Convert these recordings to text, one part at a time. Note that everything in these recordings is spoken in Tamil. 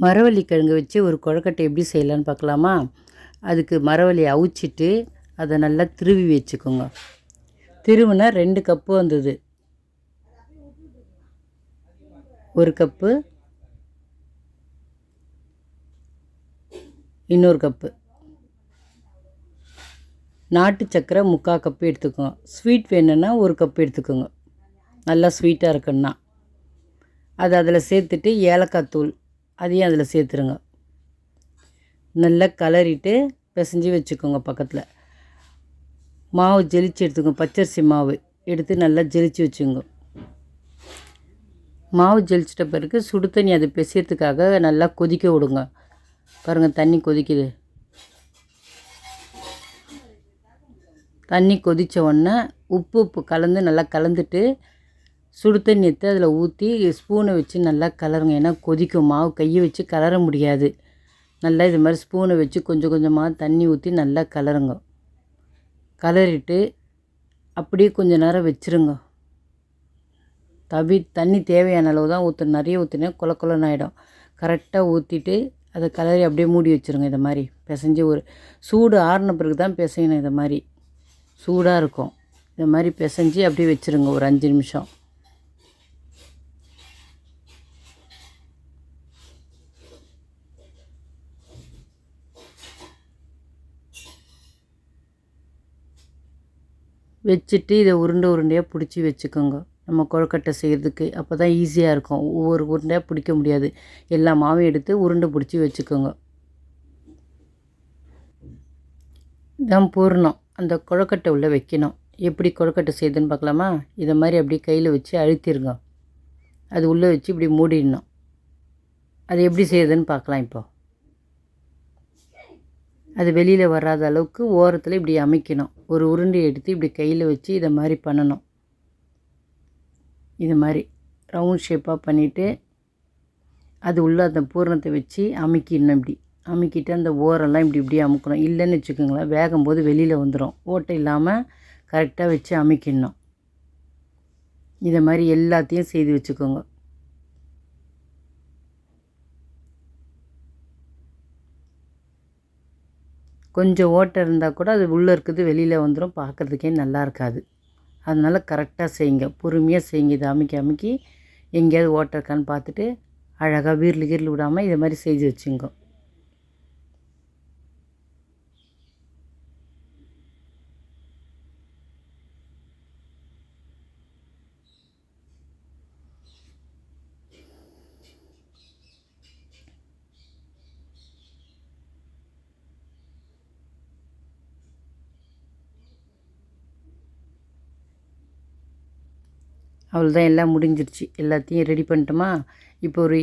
மரவள்ளி கிழங்கு வச்சு ஒரு கொழக்கட்டை எப்படி செய்யலான்னு பார்க்கலாமா? அதுக்கு மரவள்ளியை அவிச்சிட்டு அதை நல்லா திருவி வச்சுக்கோங்க. திருவுனா ரெண்டு கப்பு வந்தது. ஒரு கப்பு. இன்னொரு கப்பு. நாட்டு சக்கரை முக்கால் கப்பு எடுத்துக்கோங்க. ஸ்வீட் வேணும்னா ஒரு கப்பு எடுத்துக்கோங்க. நல்லா ஸ்வீட்டாக இருக்குன்னா அது அதில் சேர்த்துட்டு ஏலக்காய் தூள் அதையும் அதில் சேர்த்துருங்க. நல்லா கலரிட்டு பிசைஞ்சு வச்சுக்கோங்க பக்கத்தில். மாவு ஜெலிச்சு எடுத்துக்கோங்க பச்சரிசி மாவு. எடுத்து நல்லா ஜெலிச்சு வச்சுங்க மாவு ஜெலிச்சிட்ட பிறகு சுடு தண்ணி அதை பிசையறதுக்காக நல்லா கொதிக்க விடுங்க. பாருங்கள் தண்ணி கொதிக்குது. தண்ணி கொதித்த உடனே உப்பு உப்பு கலந்து நல்லா கலந்துட்டு சுடு தண்ணி எடுத்து அதில் ஊற்றி ஸ்பூனை வச்சு நல்லா கலருங்க. ஏன்னா கொதிக்கும். மாவு கையை வச்சு கலர முடியாது. நல்லா இது மாதிரி ஸ்பூனை வச்சு கொஞ்சம் கொஞ்சமாக தண்ணி ஊற்றி நல்லா கலருங்க. கலரிட்டு அப்படியே கொஞ்ச நேரம் வச்சுருங்க. தவி தண்ணி தேவையான அளவு தான் ஊற்று நிறைய ஊற்றினா கொல குலன்னு ஆகிடும் கரெக்டாக ஊற்றிட்டு அதை கலரி அப்படியே மூடி வச்சுருங்க இதை மாதிரி. பிசைஞ்சு ஒரு சூடு ஆறின பிறகு தான் பிசையணும் இதை மாதிரி. சூடாக இருக்கும். இதை மாதிரி பிசைஞ்சு அப்படியே வச்சுருங்க ஒரு அஞ்சு நிமிஷம். வச்சுட்டு இதை உருண்டை உருண்டையாக பிடிச்சி வச்சுக்கோங்க. நம்ம கொழுக்கட்டை செய்கிறதுக்கு அப்போ தான் ஈஸியாக இருக்கும். ஒவ்வொரு உருண்டையாக பிடிக்க முடியாது. எல்லா மாவும் எடுத்து உருண்டை பிடிச்சி வச்சுக்கோங்க. இதான் பூர்ணம். அந்த கொழுக்கட்டை உள்ளே வைக்கணும். எப்படி கொழுக்கட்டை செய்யுதுன்னு பார்க்கலாமா? இதை மாதிரி அப்படியே கையில் வச்சு அழுத்திருங்க. அது உள்ளே வச்சு இப்படி மூடிடணும். அது எப்படி செய்யுதுன்னு பார்க்கலாம் இப்போது அது வெளியில் வராத அளவுக்கு ஓரத்தில் இப்படி அமைக்கணும். ஒரு உருண்டை எடுத்து இப்படி கையில் வச்சு இதை மாதிரி பண்ணணும். இது மாதிரி ரவுண்ட் ஷேப்பாக பண்ணிவிட்டு அது உள்ளே அந்த பூரணத்தை வச்சு அமைக்கிடணும் இப்படி. அமுக்கிட்டு அந்த ஓரெல்லாம் இப்படி இப்படி அமுக்கணும். இல்லைன்னு வச்சுக்கோங்களேன் வேகும் போது வெளியில் வந்துடும் ஓட்டை இல்லாமல் கரெக்டாக வச்சு அமைக்கிடணும். இதை மாதிரி எல்லாத்தையும் செய்து வச்சுக்கோங்க. கொஞ்சம் ஓட்டை இருந்தால் கூட அது உள்ளே இருக்குது வெளியில் வந்துடும் பார்க்குறதுக்கே நல்லா இருக்காது. அதனால் கரெக்டாக செய்யுங்க. பொறுமையாக செய்யுங்க. இதை அமைக்க அமைக்கி எங்கேயாவது ஓட்டை இருக்கான்னு பார்த்துட்டு அழகாக வீரில் கீரில் விடாமல் இதை மாதிரி செஞ்சு வச்சுங்கோ. அவ்வளோதான் எல்லாம் முடிஞ்சிருச்சு. எல்லாத்தையும் ரெடி பண்ணிட்டோமா? இப்போ ஒரு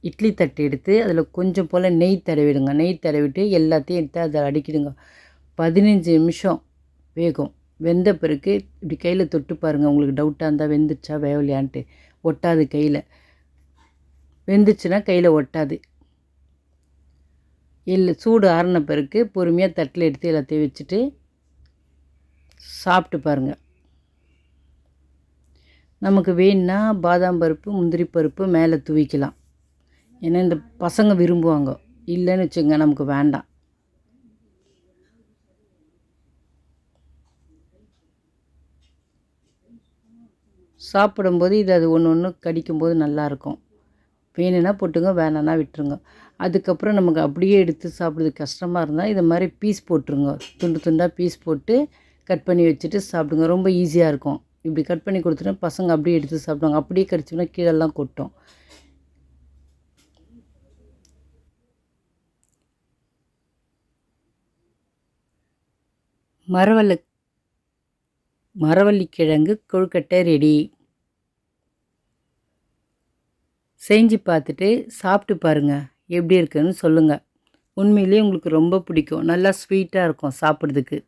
இட்லி தட்டு எடுத்து அதில் கொஞ்சம் போல் நெய் தடவிடுங்க. நெய் தடவிட்டு எல்லாத்தையும் எடுத்து அதை அடிக்கிடுங்க. பதினஞ்சு நிமிஷம் வேகும். வெந்த பிறகு இப்படி கையில் தொட்டு பாருங்கள் உங்களுக்கு டவுட்டாக இருந்தால் வெந்துச்சா வேவலையான்ட்டு. ஒட்டாது கையில். வெந்துச்சுன்னா கையில் ஒட்டாது. இல்லை சூடு ஆறின பிறகு பொறுமையாக தட்டில் எடுத்து எல்லாத்தையும் வச்சுட்டு சாப்பிட்டு பாருங்கள் நமக்கு வேணுன்னா பாதாம் பருப்பு முந்திரி பருப்பு மேலே தூவிக்கலாம். ஏன்னா இந்த பசங்க விரும்புவாங்க. இல்லைன்னு வச்சுங்க நமக்கு வேண்டாம். சாப்பிடும்போது இது அது ஒன்று ஒன்று கடிக்கும்போது நல்லாயிருக்கும் வேணும்னா போட்டுங்க வேணான்னா விட்டுருங்க. அதுக்கப்புறம் நமக்கு அப்படியே எடுத்து சாப்பிட்றது கஷ்டமாக இருந்தால் இதை மாதிரி பீஸ் போட்டுருங்க. துண்டு துண்டாக பீஸ் போட்டு கட் பண்ணி வச்சுட்டு சாப்பிடுங்க. ரொம்ப ஈஸியாக இருக்கும். இப்படி கட் பண்ணி கொடுத்துட்டா பசங்க அப்படியே எடுத்து சாப்பிடுவாங்க. அப்படியே கடிச்சோம்னா கீழெல்லாம் கொட்டும். மரவள்ளி மரவள்ளி கிழங்கு கொழுக்கட்டை ரெடி செஞ்சு பார்த்துட்டு சாப்பிட்டு பாருங்கள் எப்படி இருக்குன்னு சொல்லுங்கள் உண்மையிலேயே உங்களுக்கு ரொம்ப பிடிக்கும். நல்லா ஸ்வீட்டாக இருக்கும் சாப்பிட்றதுக்கு.